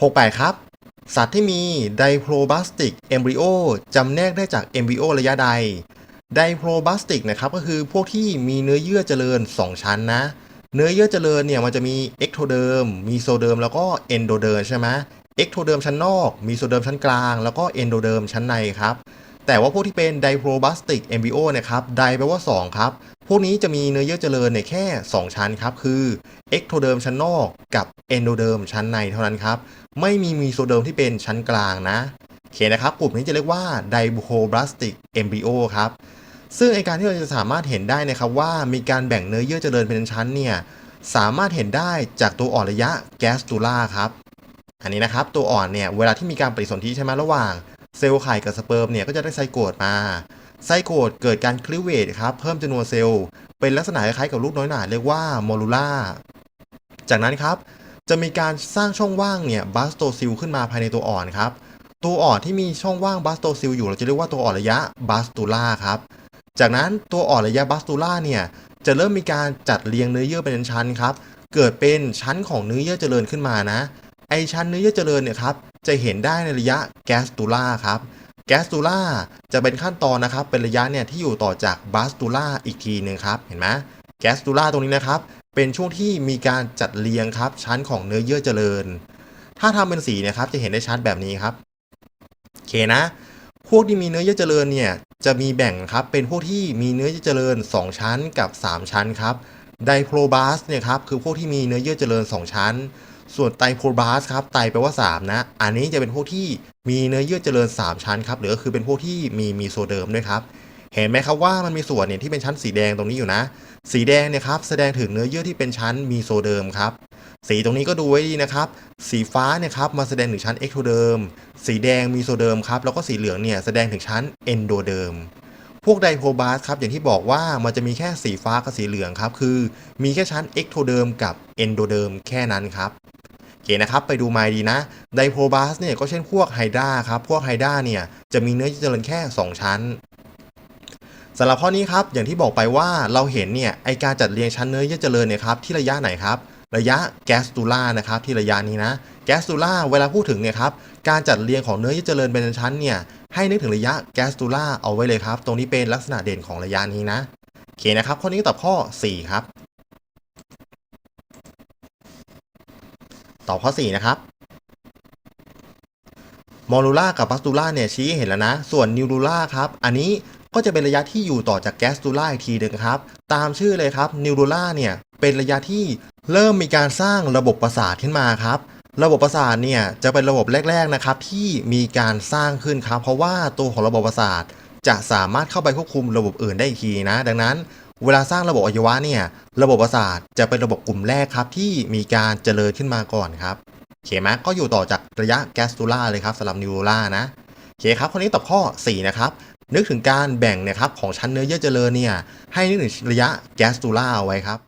68 ครับ สัตว์ที่มีไดโพรบาสติกเอมบริโอจำแนกได้จากเอมบริโอระยะใด ไดโพรบาสติกนะครับก็คือพวกที่มีเนื้อเยื่อเจริญ 2 ชั้นนะ เนื้อเยื่อเจริญเนี่ยมันจะมีเอ็กโทเดิมมีโซเดิมแล้วก็เอนโดเดิมใช่ไหมเอ็กโทเดิมชั้นนอก มีโซเดิมชั้นกลาง แล้วก็เอนโดเดิมชั้นในครับ แต่ว่าพวกที่เป็นไดโพรบาสติกเอมบริโอนะครับ ไดแปลว่า 2 ครับ พวกนี้จะมีเนื้อเยื่อเจริญเนี่ยแค่ 2 ชั้นครับ คือเอ็กโทเดิมชั้นนอกกับเอนโดเดิมชั้นในเท่านั้นครับ ไม่มีมีโซเดิมที่เป็นชั้นกลางนะโอเคนะครับ กลุ่มนี้จะเรียกว่าไดโพรบาสติกเอมบริโอครับ ซึ่งไอการที่เราจะสามารถเห็นได้นะครับว่ามีการแบ่งเนื้อเยื่อเจริญเป็นชั้นเนี่ยสามารถเห็นได้จากตัวอ่อนระยะแกสตูล่าครับอันนี้นะครับตัวอ่อนเนี่ยเวลาที่มีการปฏิสนธิใช่ไหมระหว่างเซลล์ไข่กับสเปิร์มเนี่ยก็จะได้ไซโกตมา ไซโกตเกิดการคลิเวตครับเพิ่มจำนวนเซลล์ เป็นลักษณะคล้ายๆกับลูกน้อยหนาเรียกว่าโมลูล่าจากนั้นครับจะมีการสร้างช่องว่างเนี่ยบาสโตซิลขึ้นมาภายในตัวอ่อนครับ ตัวอ่อนที่มีช่องว่างบาสโตซิลอยู่เราจะเรียกว่าตัวอ่อนระยะบาสตูล่าครับ จากนั้นตัวอ่อนระยะบาสตูล่าเนี่ยจะเริ่มมีการจัดเรียงเนื้อเยื่อเป็นชั้นครับ เกิดเป็นชั้นของเนื้อเยื่อเจริญขึ้นมานะ ไอชั้นเนื้อเยื่อเจริญเนี่ยครับจะเห็นได้ในระยะแกสตูล่าครับ แกสตูล่าจะเป็นขั้นตอนนะครับ เป็นระยะเนี่ยที่อยู่ต่อจากบาสตูล่าอีกทีหนึ่งครับเห็นไหมแกสตูล่าตรงนี้นะครับ เป็นช่วงที่มีการจัดเรียงครับชั้นของเนื้อเยื่อเจริญ ถ้าทำเป็นสีนะครับจะเห็นได้ชัดแบบนี้ครับโอเคนะ พวกที่มีเนื้อเยื่อเจริญเนี่ยจะมีแบ่งครับเป็นพวกที่มีเนื้อเยื่อเจริญ 2 ชั้นกับ 3 ชั้นครับไดโพรบาสเนี่ยครับคือพวกที่มีเนื้อเยื่อเจริญ 2 ชั้น ส่วนไตโพบาสครับไตแปลว่า 3 นะ อันนี้จะเป็นพวกที่มีเนื้อเยื่อเจริญ 3 ชั้นครับหรือก็คือเป็นพวกที่มีมีโซเดิมด้วยครับ เห็นไหมครับว่ามันมีส่วนเนี่ยที่เป็นชั้นสีแดงตรงนี้อยู่นะ สีแดงเนี่ยครับแสดงถึงเนื้อเยื่อที่เป็นชั้นมีโซเดิมครับสีตรงนี้ก็ดูไว้ดีนะครับ สีฟ้าเนี่ยครับมาแสดงถึงชั้นเอ็กโทเดิม สีแดงมีโซเดิมครับ แล้วก็สีเหลืองเนี่ยแสดงถึงชั้นเอนโดเดิม พวกไดโพรบาสครับอย่างที่บอกว่ามันจะมีแค่สีฟ้ากับสีเหลืองครับ คือมีแค่ชั้นเอ็กโทเดิมกับเอนโดเดิมแค่นั้นครับโอเคนะครับ ไปดูไมดีนะไดโพรบาสเนี่ยก็เช่นพวกไฮด้าครับ พวกไฮด้าเนี่ยจะมีเนื้อเจริญแค่ 2 ชั้นสำหรับข้อนี้ครับอย่างที่บอกไปว่าเราเห็นเนี่ยไอการจัดเรียงชั้นเนื้อเยื่อเจริญเนี่ยครับที่ระยะไหนครับ ระยะแกสตูล่านะครับที่ระยะนี้นะแกสตูล่าเวลาพูดถึงเนี่ยครับการจัดเรียงของเนื้อเยื่อเจริญเป็นชั้นเนี่ย ให้นึกถึงระยะแกสตูล่าเอาไว้เลยครับ ตรงนี้เป็นลักษณะเด่นของระยะนี้นะโอเคนะครับ ข้อนี้ตอบข้อ 4 ครับ ตอบข้อ 4 นะครับมอลูล่ากับบัสตูล่าเนี่ยชี้เห็นแล้วนะ ส่วนนิวรูล่าครับ อันนี้ก็จะเป็นระยะที่อยู่ต่อจากแกสตูล่าอีกทีหนึ่งครับ ตามชื่อเลยครับนิวรูล่าเนี่ยเป็นระยะที่เริ่มมีการสร้างระบบประสาทขึ้นมาครับ ระบบประสาทเนี่ยจะเป็นระบบแรก ๆนะครับ ที่มีการสร้างขึ้นครับ เพราะว่าตัวของระบบประสาทจะสามารถเข้าไปควบคุมระบบอื่นได้อีกทีนะ ดังนั้น เวลาสร้างระบบอวัยวะเนี่ยระบบประสาทจะเป็นระบบกลุ่มแรกครับ ที่มีการเจริญขึ้นมาก่อนครับเคไหมก็อยู่ต่อจากระยะแกสตูล่าเลยครับสำหรับนิวโรล่านะโอเคครับข้อนี้ตอบข้อ 4 นะครับ นึกถึงการแบ่งเนะครับของชั้นเนื้อเยื่อเจริญเนี่ยให้นึกถึงระยะแกสตูล่าเอาไว้ครับ